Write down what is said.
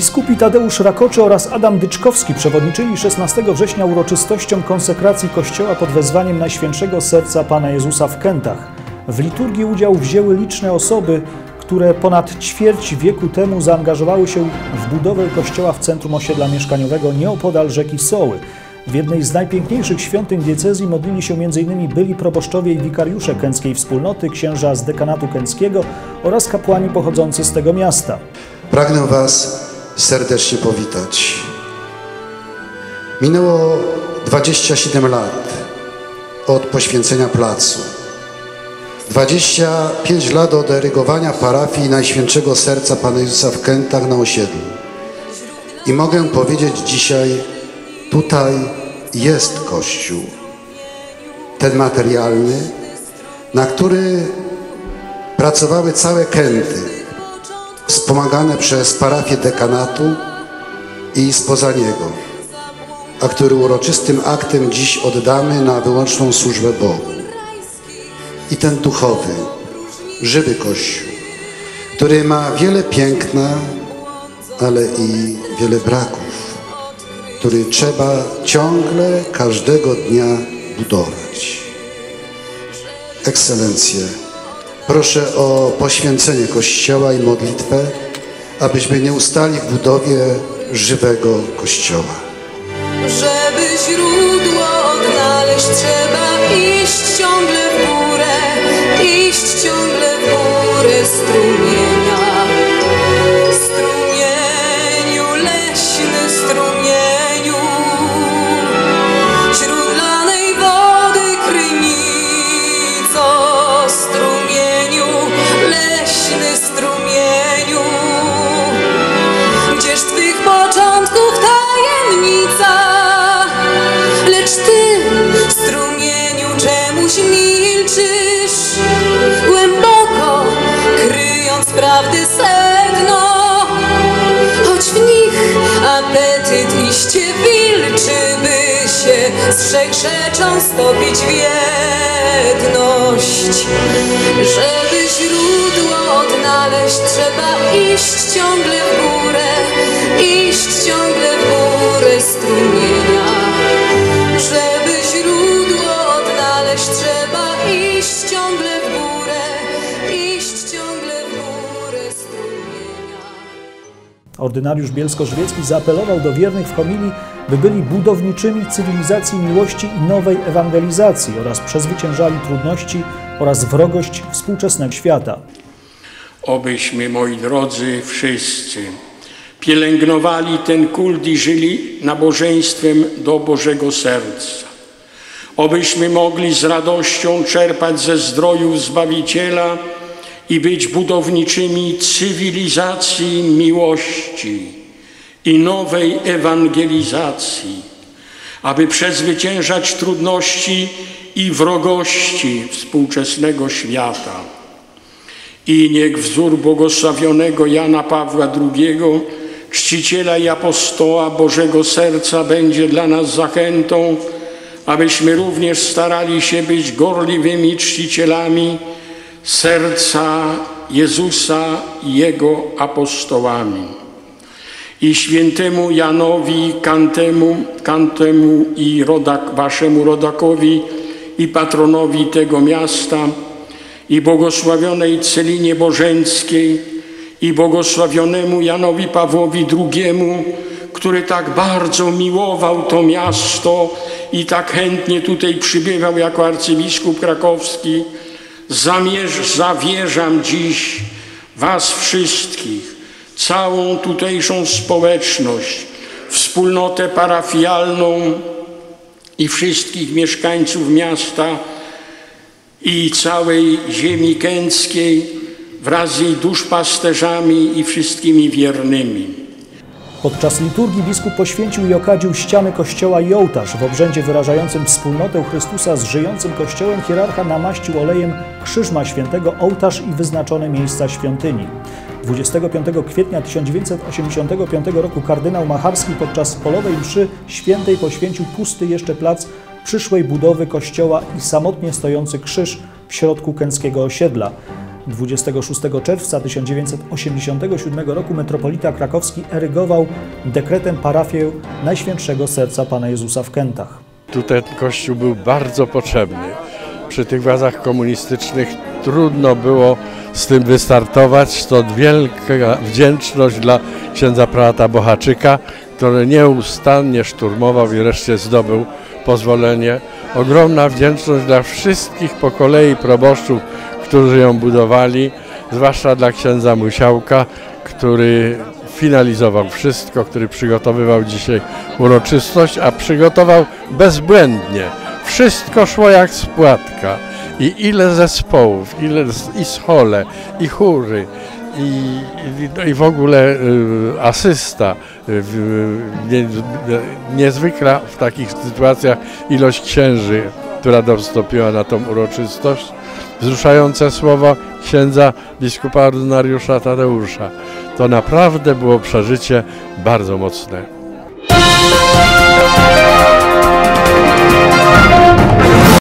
Biskupi Tadeusz Rakoczy oraz Adam Dyczkowski przewodniczyli 16 września uroczystościom konsekracji Kościoła pod wezwaniem Najświętszego Serca Pana Jezusa w Kętach. W liturgii udział wzięły liczne osoby, które ponad ćwierć wieku temu zaangażowały się w budowę kościoła w centrum osiedla mieszkaniowego nieopodal rzeki Soły. W jednej z najpiękniejszych świątyń diecezji modlili się m.in. byli proboszczowie i wikariusze kęckiej wspólnoty, księża z dekanatu kęckiego oraz kapłani pochodzący z tego miasta. Pragnę Was serdecznie powitać. Minęło 27 lat od poświęcenia placu. 25 lat od erygowania parafii Najświętszego Serca Pana Jezusa w Kętach na osiedlu. I mogę powiedzieć dzisiaj, tutaj jest Kościół. Ten materialny, na który pracowały całe Kęty, wspomagane przez parafię dekanatu i spoza niego, a który uroczystym aktem dziś oddamy na wyłączną służbę Bogu. I ten duchowy, żywy Kościół, który ma wiele piękna, ale i wiele braków, który trzeba ciągle, każdego dnia budować. Ekscelencje, Proszę o poświęcenie Kościoła i modlitwę, abyśmy nie ustali w budowie żywego Kościoła. Żeby źródło odnaleźć, trzeba iść ciągle w górę, iść ciągle apetyt iście wilczy, by się z wszech rzeczą stopić w jedność. Żeby źródło odnaleźć, trzeba iść ciągle w górę, iść ciągle w górę strumienia. Ordynariusz Bielsko-Żywiecki zaapelował do wiernych w homilii, by byli budowniczymi cywilizacji miłości i nowej ewangelizacji oraz przezwyciężali trudności oraz wrogość współczesnego świata. Obyśmy, moi drodzy, wszyscy pielęgnowali ten kult i żyli nabożeństwem do Bożego Serca. Obyśmy mogli z radością czerpać ze zdrojów Zbawiciela i być budowniczymi cywilizacji miłości i nowej ewangelizacji, aby przezwyciężać trudności i wrogości współczesnego świata. I niech wzór błogosławionego Jana Pawła II, czciciela i apostoła Bożego Serca, będzie dla nas zachętą, abyśmy również starali się być gorliwymi czcicielami serca Jezusa i Jego apostołami. I świętemu Janowi Kantemu, Kantemu i rodak, waszemu rodakowi i patronowi tego miasta, i błogosławionej Celinie Bożeńskiej, i błogosławionemu Janowi Pawłowi II, który tak bardzo miłował to miasto i tak chętnie tutaj przybywał jako arcybiskup krakowski, zamierz, zawierzam dziś Was wszystkich, całą tutejszą społeczność, wspólnotę parafialną i wszystkich mieszkańców miasta i całej ziemi kęckiej wraz z jej duszpasterzami i wszystkimi wiernymi. Podczas liturgii biskup poświęcił i okadził ściany kościoła i ołtarz. W obrzędzie wyrażającym wspólnotę Chrystusa z żyjącym kościołem hierarcha namaścił olejem krzyżma świętego ołtarz i wyznaczone miejsca świątyni. 25 kwietnia 1985 roku kardynał Macharski podczas polowej mszy świętej poświęcił pusty jeszcze plac przyszłej budowy kościoła i samotnie stojący krzyż w środku kęckiego osiedla. 26 czerwca 1987 roku metropolita krakowski erygował dekretem parafię Najświętszego Serca Pana Jezusa w Kętach. Tutaj kościół był bardzo potrzebny. Przy tych władzach komunistycznych trudno było z tym wystartować. To wielka wdzięczność dla księdza prałata Bohaczyka, który nieustannie szturmował i wreszcie zdobył pozwolenie. Ogromna wdzięczność dla wszystkich po kolei proboszczów, którzy ją budowali, zwłaszcza dla księdza Musiałka, który finalizował wszystko, który przygotowywał dzisiaj uroczystość, a przygotował bezbłędnie. Wszystko szło jak z płatka. I ile zespołów, ile i schole, i chóry, i, i, i w ogóle y, asysta. Y, w takich sytuacjach ilość księży, która dostąpiła na tą uroczystość. Wzruszające słowo księdza biskupa ordynariusza Tadeusza. To naprawdę było przeżycie bardzo mocne.